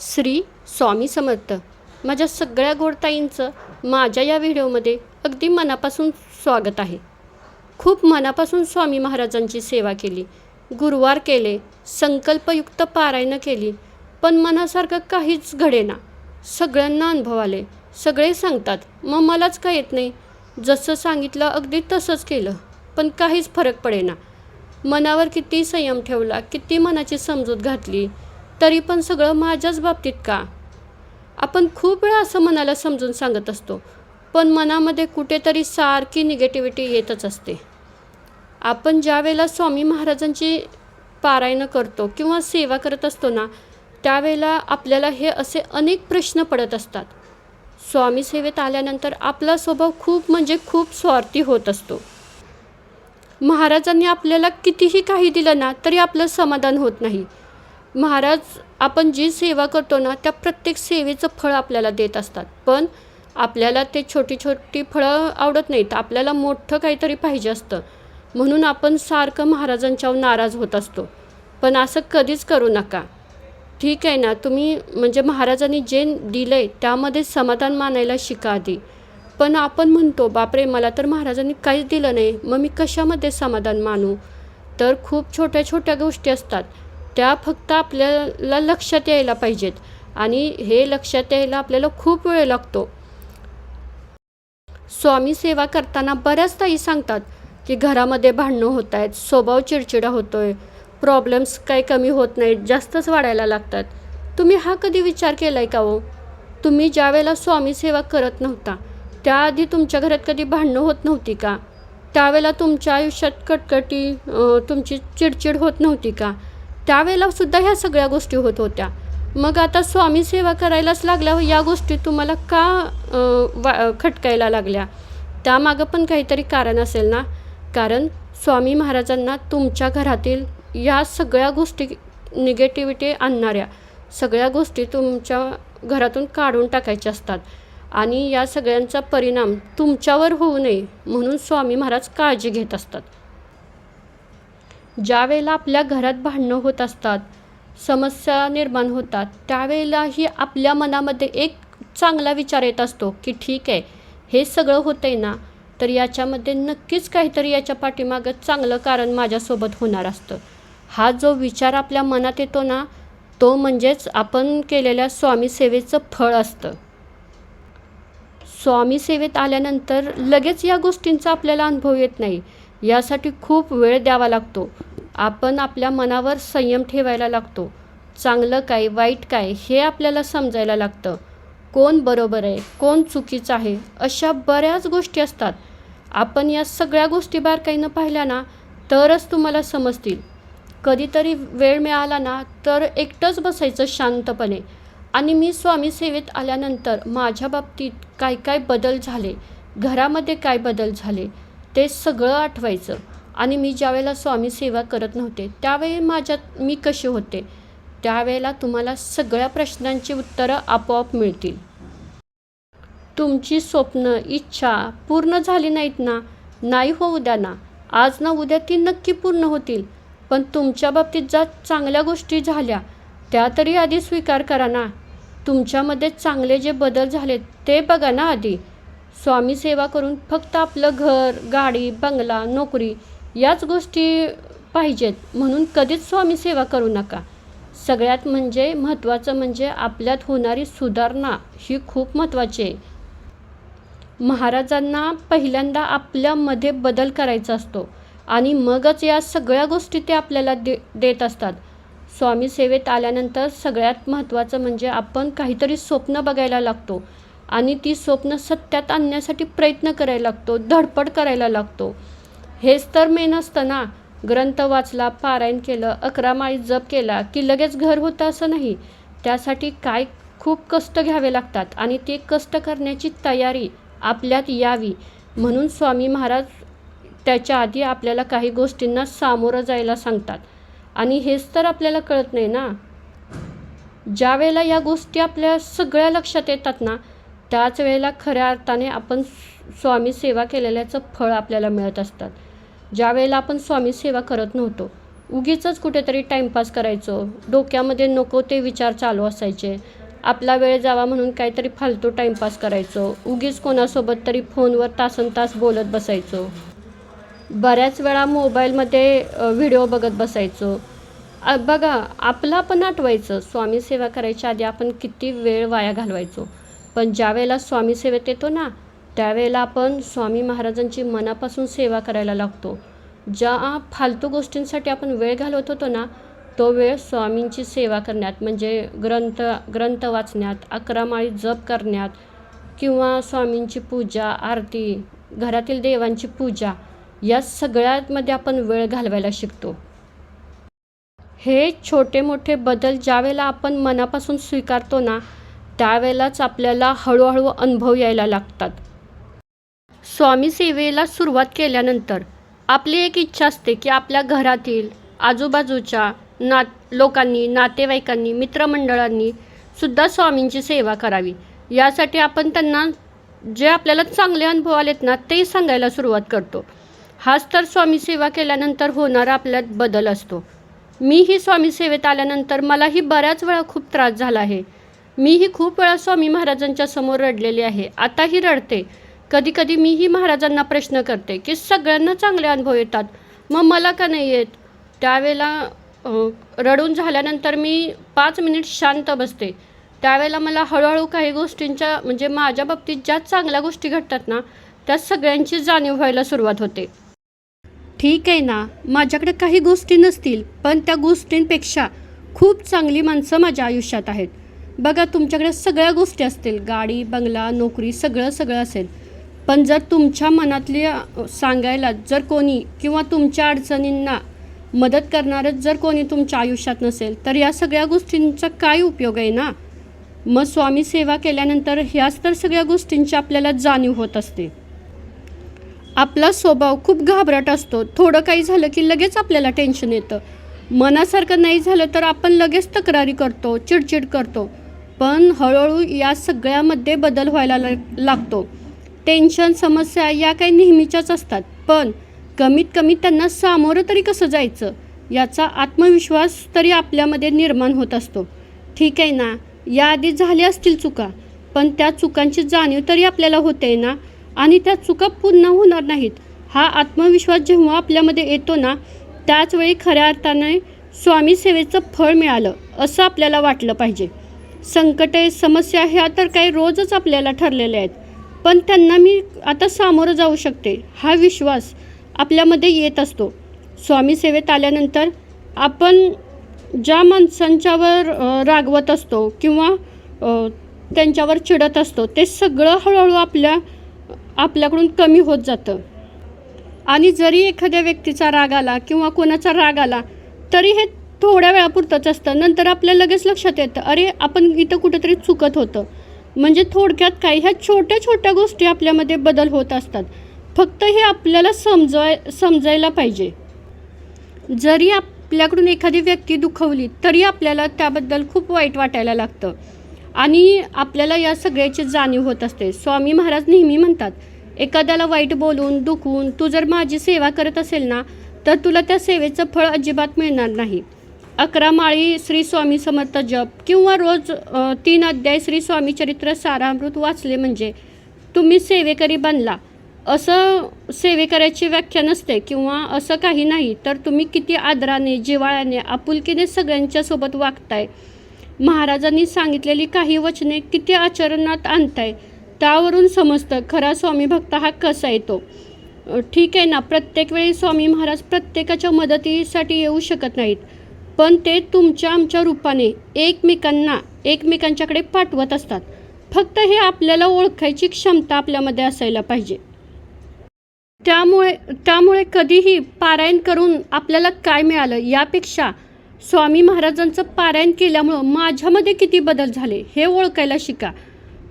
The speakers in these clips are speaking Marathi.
श्री स्वामी समर्थ. माझ्या सगळ्या गोडताईंचं माझ्या या व्हिडिओमध्ये अगदी मनापासून स्वागत आहे. खूप मनापासून स्वामी महाराजांची सेवा केली. गुरुवार केले संकल्पयुक्त पारायणं केली पण मनासारखं काहीच घडेना. सगळ्यांना अनुभव आले. सगळे सांगतात मग मलाच काय येत नाही? जसं सांगितलं अगदी तसंच केलं. पण काहीच फरक पडेना. मनावर किती संयम ठेवला किती मनाची समजूत घातली तरी पण सगळं माझ्याच बाबतीत का? आपण खूप वेळा असं मनाला समजून सांगत असतो पण मनामध्ये कुठेतरी सारखी निगेटिव्हिटी येतच असते. आपण ज्या वेळेला स्वामी महाराजांची पारायणं करतो किंवा सेवा करत असतो ना त्यावेळेला आपल्याला हे असे अनेक प्रश्न पडत असतात. स्वामी सेवेत आल्यानंतर आपला स्वभाव खूप म्हणजे खूप स्वार्थी होत असतो. महाराजांनी आपल्याला कितीही काही दिलं ना तरी आपलं समाधान होत नाही. महाराज आपण जी सेवा करतो ना त्या प्रत्येक सेवेचं फळ आपल्याला देत असतात. पण आपल्याला ते छोटी छोटी फळं आवडत नाहीत. आपल्याला मोठं काहीतरी पाहिजे असतं. म्हणून आपण सारखं महाराजांच्यावर नाराज होत असतो. पण असं कधीच करू नका. ठीक आहे ना? तुम्ही म्हणजे महाराजांनी जे दिलं आहे त्यामध्ये समाधान मानायला शिका आधी. पण आपण म्हणतो बापरे मला तर महाराजांनी काहीच दिलं नाही. मग मी कशामध्ये समाधान मानू? तर खूप छोट्या छोट्या गोष्टी असतात. त्या फक्त आपल्याला लक्षात यायला पाहिजेत. आणि हे लक्षात यायला आपल्याला खूप वेळ लागतो. स्वामी सेवा करताना बऱ्याच ताई सांगतात की घरामध्ये भांडणं होत आहेत स्वभाव चिडचिडा होतो आहे प्रॉब्लेम्स काही कमी होत नाहीत जास्तच वाढायला लागतात. तुम्ही हा कधी विचार केला आहे का हो? तुम्ही ज्या वेळेला स्वामी सेवा करत नव्हता त्याआधी तुमच्या घरात कधी भांडणं होत नव्हती का? त्यावेळेला तुमच्या आयुष्यात कटकटी तुमची चिडचिड होत नव्हती का? त्यावेळेला सुद्धा ह्या सगळ्या गोष्टी होत होत्या. मग आता स्वामी सेवा करायलाच लागल्यावर हो, या गोष्टी तुम्हाला का वा खटकायला लागल्या? त्यामागं पण काहीतरी कारण असेल ना? कारण स्वामी महाराजांना तुमच्या घरातील या सगळ्या गोष्टी निगेटिव्हिटी आणणाऱ्या सगळ्या गोष्टी तुमच्या घरातून काढून टाकायच्या असतात. आणि या सगळ्यांचा परिणाम तुमच्यावर होऊ नये म्हणून स्वामी महाराज काळजी घेत असतात. ज्यावेळेला आपल्या घरात भांडणं होत असतात समस्या निर्माण होतात त्यावेळेलाही आपल्या मनामध्ये एक चांगला विचार येत असतो की ठीक आहे हे सगळं होतं आहे ना तर याच्यामध्ये नक्कीच काहीतरी याच्या पाठीमागं चांगलं कारण माझ्यासोबत होणार असतं. हा जो विचार आपल्या मनात येतो ना तो म्हणजेच आपण केलेल्या स्वामी सेवेचं फळ असतं. स्वामी सेवेत आल्यानंतर लगेच या गोष्टींचा आपल्याला अनुभव येत नाही. यासाठी खूप वेळ द्यावा लागतो. आपण आपल्या मनावर संयम ठेवायला लागतो. चांगलं काय वाईट काय हे आपल्याला समजायला लागतं. कोण बरोबर आहे कोण चुकीचं आहे अशा बऱ्याच गोष्टी असतात. आपण या सगळ्या गोष्टी बारकाईनं पाहिल्या ना तरच तुम्हाला समजतील. कधीतरी वेळ मिळाला ना तर एकटंच बसायचं शांतपणे. आणि मी स्वामी सेवेत आल्यानंतर माझ्या बाबतीत काय काय बदल झाले? घरामध्ये काय बदल झाले? ते सगळं आठवायचं. आणि मी ज्यावेळेला स्वामी सेवा करत नव्हते त्यावेळी माझ्यात मी कसे होते? त्यावेळेला तुम्हाला सगळ्या प्रश्नांची उत्तरं आपोआप मिळतील. तुमची स्वप्न इच्छा पूर्ण झाली नाहीत ना? नाही होऊ द्या ना. आज ना उद्या ती नक्की पूर्ण होतील. पण तुमच्या बाबतीत ज्या चांगल्या गोष्टी झाल्या त्या तरी आधी स्वीकार करा ना. तुमच्यामध्ये चांगले जे बदल झाले ते बघा ना आधी. स्वामी सेवा करून फक्त आपलं घर गाडी बंगला नोकरी याच गोष्टी पाहिजेत. म्हणून कधीच स्वामी सेवा करू नका. सगळ्यात म्हणजे महत्त्वाचं म्हणजे आपल्यात होणारी सुधारणा ही खूप महत्त्वाची आहे. महाराजांना पहिल्यांदा आपल्यामध्ये बदल करायचा असतो आणि मगच या सगळ्या गोष्टी ते आपल्याला दे देत असतात. स्वामी सेवेत आल्यानंतर सगळ्यात महत्त्वाचं म्हणजे आपण काहीतरी स्वप्न बघायला लागतो. आणि ती स्वप्न सत्यात आणण्यासाठी प्रयत्न करायला लागतो धडपड करायला लागतो. हेच तर मेन असतं ना. ग्रंथ वाचला पारायण केलं अकरा माळी जप केला की लगेच घर होतं असं नाही. त्यासाठी काय खूप कष्ट घ्यावे लागतात आणि ते कष्ट करण्याची तयारी आपल्यात यावी. म्हणून स्वामी महाराज त्याच्या आधी आपल्याला काही गोष्टींना सामोरं जायला सांगतात. आणि हेच तर आपल्याला कळत नाही ना. ज्या वेळेला या गोष्टी आपल्या सगळ्या लक्षात येतात ना त्याच वेळेला खऱ्या अर्थाने आपण स्वामी सेवा केलेल्याचं फळ आपल्याला मिळत असतात. ज्या वेळेला आपण स्वामी सेवा करत नव्हतो उगीचच कुठेतरी टाईमपास करायचो. डोक्यामध्ये नको ते विचार चालू असायचे. आपला वेळ जावा म्हणून काहीतरी फालतू टाईमपास करायचो. उगीच कोणासोबत तरी फोनवर तासन तास बोलत बसायचो. बऱ्याच वेळा मोबाईलमध्ये व्हिडिओ बघत बसायचो. बघा आपला पण आठवायचं. स्वामी सेवा करायच्या आधी आपण किती वेळ वाया घालवायचो. पण ज्यावेळेला स्वामी सेवेत येतो ना त्यावेळेला आपण स्वामी महाराजांची मनापासून सेवा करायला लागतो. ज्या फालतू गोष्टींसाठी आपण वेळ घालवत होतो ना तो वेळ स्वामींची सेवा करण्यात म्हणजे ग्रंथ ग्रंथ वाचण्यात अकरा माळी जप करण्यात किंवा स्वामींची पूजा आरती घरातील देवांची पूजा या सगळ्यामध्ये आपण वेळ घालवायला शिकतो. हे छोटे मोठे बदल ज्यावेळेला आपण मनापासून स्वीकारतो ना त्यावेळेलाच आपल्याला हळूहळू अनुभव यायला लागतात. स्वामी सेवेला सुरुवात केल्यानंतर आपली एक इच्छा असते की आपल्या घरातील आजूबाजूच्या नात लोकांनी नातेवाईकांनी मित्रमंडळांनी सुद्धा स्वामींची सेवा करावी. यासाठी आपण त्यांना जे आपल्याला चांगले अनुभव आलेत ना ते सांगायला सुरुवात करतो. हाच तर स्वामी सेवा केल्यानंतर होणारा आपल्यात बदल असतो. मी ही स्वामी सेवेत आल्यानंतर मलाही बऱ्याच वेळा खूप त्रास झाला आहे. मीही खूप वेळा स्वामी महाराजांच्या समोर रडलेली आहे. आताही रडते. कधी कधी मीही महाराजांना प्रश्न करते की सगळ्यांना चांगले अनुभव येतात. मग मला का नाही येत? त्यावेळेला रडून झाल्यानंतर मी पाच मिनिट शांत बसते. त्यावेळेला मला हळूहळू काही गोष्टींच्या म्हणजे माझ्या बाबतीत ज्या चांगल्या गोष्टी घडतात ना त्या सगळ्यांची जाणीव व्हायला सुरुवात होते. ठीक आहे ना माझ्याकडे काही गोष्टी नसतील पण त्या गोष्टींपेक्षा खूप चांगली माणसं माझ्या आयुष्यात आहेत. बघा तुमच्याकडे सगळ्या गोष्टी असतील. गाडी बंगला नोकरी सगळं सगळं असेल. पण जर तुमच्या मनातली सांगायला जर कोणी किंवा तुमच्या अडचणींना मदत करणारच जर कोणी तुमच्या आयुष्यात नसेल तर या सगळ्या गोष्टींचा काय उपयोग आहे ना? मग स्वामी सेवा केल्यानंतर ह्याच तर सगळ्या गोष्टींची आपल्याला जाणीव होत असते. आपला स्वभाव खूप घाबरट असतो. थोडं काही झालं की लगेच आपल्याला टेन्शन येतं. मनासारखं नाही झालं तर आपण लगेच तक्रारी करतो चिडचिड करतो. पण हळूहळू या सगळ्यामध्ये बदल व्हायला लागतो. टेन्शन समस्या या काही नेहमीच्याच असतात. पण कमीत कमी त्यांना सामोरं तरी कसं जायचं? याचा आत्मविश्वास तरी आपल्यामध्ये निर्माण होत असतो. ठीक आहे ना? याआधी झाल्या असतील चुका. पण त्या चुकांची जाणीव तरी आपल्याला होते ना? आणि त्या चुका पुन्हा होणार नाहीत. हा आत्मविश्वास जेव्हा आपल्यामध्ये येतो ना त्याचवेळी खऱ्या अर्थाने स्वामी सेवेचं फळ मिळालं असं आपल्याला वाटलं पाहिजे. संकटे समस्या ह्या तर काही रोजच आपल्याला ठरलेल्या आहेत. पण त्यांना मी आता सामोरं जाऊ शकते हा विश्वास आपल्यामध्ये येत असतो. स्वामी सेवेत आल्यानंतर आपण ज्या माणसांच्यावर रागवत असतो किंवा त्यांच्यावर चिडत असतो ते सगळं हळूहळू आपल्या आपल्याकडून कमी होत जातं. आणि जरी एखाद्या व्यक्तीचा राग आला किंवा कोणाचा राग आला तरी हे थोड्या वेळापुरतंच असतं. नंतर आपल्या लगेच लक्षात येतं अरे आपण इथं कुठंतरी चुकत होतं. म्हणजे थोडक्यात काय ह्या छोट्या छोट्या गोष्टी आपल्यामध्ये बदल होत असतात. फक्त हे आपल्याला समजवाय समजायला पाहिजे. जरी आपल्याकडून एखादी व्यक्ती दुखवली तरी आपल्याला त्याबद्दल खूप वाईट वाटायला लागतं. आणि आपल्याला या सगळ्याची जाणीव होत असते. स्वामी महाराज नेहमी म्हणतात एखाद्याला वाईट बोलून दुखवून तू जर माझी सेवा करत असेल ना तर तुला त्या सेवेचं फळ अजिबात मिळणार नाही. अकरा माळी श्री स्वामी समर्थ जप किंवा रोज तीन अध्याय श्री स्वामी चरित्र सारामृत वाचले म्हणजे तुम्ही सेवेकरी बनला. असं सेवेकऱ्याची व्याख्या नसते किंवा असं काही नाही तर तुम्ही किती आदराने जिवाळ्याने आपुलकीने सगळ्यांच्यासोबत वागताय. महाराजांनी सांगितलेली काही वचने किती आचरणात आणताय त्यावरून समजतं खरा स्वामी भक्त हा कसा येतो. ठीक आहे ना प्रत्येक वेळी स्वामी महाराज प्रत्येकाच्या मदतीसाठी येऊ शकत नाहीत. पण ते तुमच्या आमच्या रूपाने एकमेकांना एकमेकांच्याकडे पाठवत असतात. फक्त हे आपल्याला ओळखायची क्षमता आपल्यामध्ये असायला पाहिजे. त्यामुळे त्यामुळे कधीही पारायण करून आपल्याला काय मिळालं यापेक्षा स्वामी महाराजांचं पारायण केल्यामुळं माझ्यामध्ये किती बदल झाले हे ओळखायला शिका.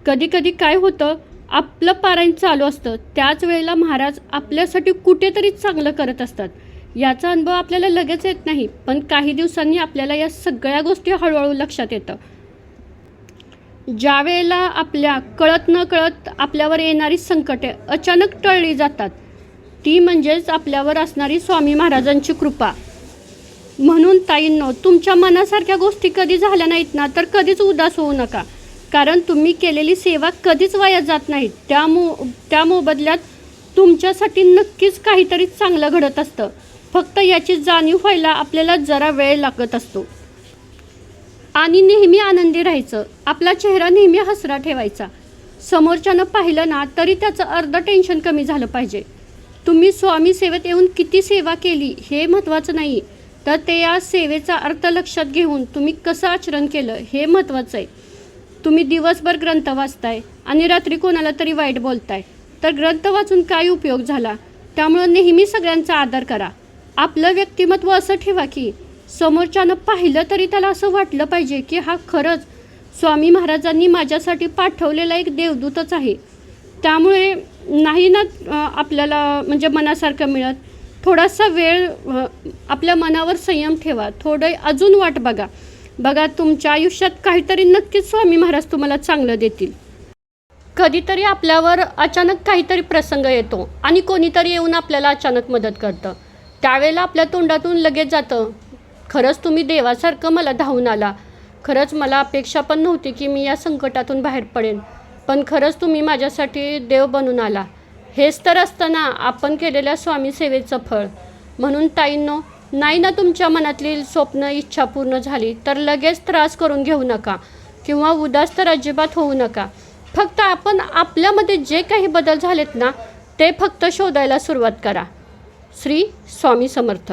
कधी कधी काय होतं आपलं पारायण चालू असतं. त्याच वेळेला महाराज आपल्यासाठी कुठेतरी चांगलं करत असतात. याचा अनुभव आपल्याला लगेच येत नाही पण काही दिवसांनी आपल्याला या सगळ्या गोष्टी हळूहळू लक्षात येतं. ज्या वेळेला आपल्या कळत न कळत आपल्यावर येणारी संकटे अचानक टळली जातात ती म्हणजेच आपल्यावर असणारी स्वामी महाराजांची कृपा. म्हणून ताईंनो तुमच्या मनासारख्या गोष्टी कधी झाल्या नाहीत ना तर कधीच उदास होऊ नका. कारण तुम्ही केलेली सेवा कधीच वाया जात नाही. त्या मो त्या मोबदल्यात तुमच्यासाठी नक्कीच काहीतरी चांगलं घडत असतं. फक्त याची जाणीव व्हायला आपल्याला जरा वेळ लागत असतो. आणि नेहमी आनंदी राहायचं. आपला चेहरा नेहमी हसरा ठेवायचा. समोरच्यानं पाहिलं ना तरी त्याचं अर्ध टेन्शन कमी झालं पाहिजे. तुम्ही स्वामी सेवेत येऊन किती सेवा केली हे महत्त्वाचं नाही. तर ते या सेवेचा अर्थ लक्षात घेऊन तुम्ही कसं आचरण केलं हे महत्त्वाचं आहे. तुम्ही दिवसभर ग्रंथ वाचताय आणि रात्री कोणाला तरी वाईट बोलताय. तर ग्रंथ वाचून काय उपयोग झाला? त्यामुळं नेहमी सगळ्यांचा आदर करा. आपलं व्यक्तिमत्व असं ठेवा की समोरच्यानं पाहिलं तरी त्याला असं वाटलं पाहिजे की हा खरंच स्वामी महाराजांनी माझ्यासाठी पाठवलेला एक देवदूतच आहे. त्यामुळे नाही ना आपल्याला म्हणजे मनासारखं मिळत. थोडासा वेळ आपल्या मनावर संयम ठेवा. थोडं अजून वाट बघा. बघा तुमच्या आयुष्यात काहीतरी नक्कीच स्वामी महाराज तुम्हाला चांगलं देतील. कधीतरी आपल्यावर अचानक काहीतरी प्रसंग येतो आणि कोणीतरी येऊन आपल्याला अचानक मदत करतं. त्यावेळेला आपल्या तोंडातून लगेच जातं. खरंच तुम्ही देवासारखं मला धावून आला. खरंच मला अपेक्षा पण नव्हती की मी या संकटातून बाहेर पडेन. पण खरंच तुम्ही माझ्यासाठी देव बनून आला. हेच तर असताना आपण केलेल्या स्वामी सेवेचं फळ. म्हणून ताईंनो नाही ना तुमच्या मनातली स्वप्न इच्छा पूर्ण झाली तर लगेच त्रास करून घेऊ नका. किंवा उदास तर अजिबात होऊ नका. फक्त आपण आपल्यामध्ये जे काही बदल झालेत ना ते फक्त शोधायला सुरुवात करा. श्री स्वामी समर्थ.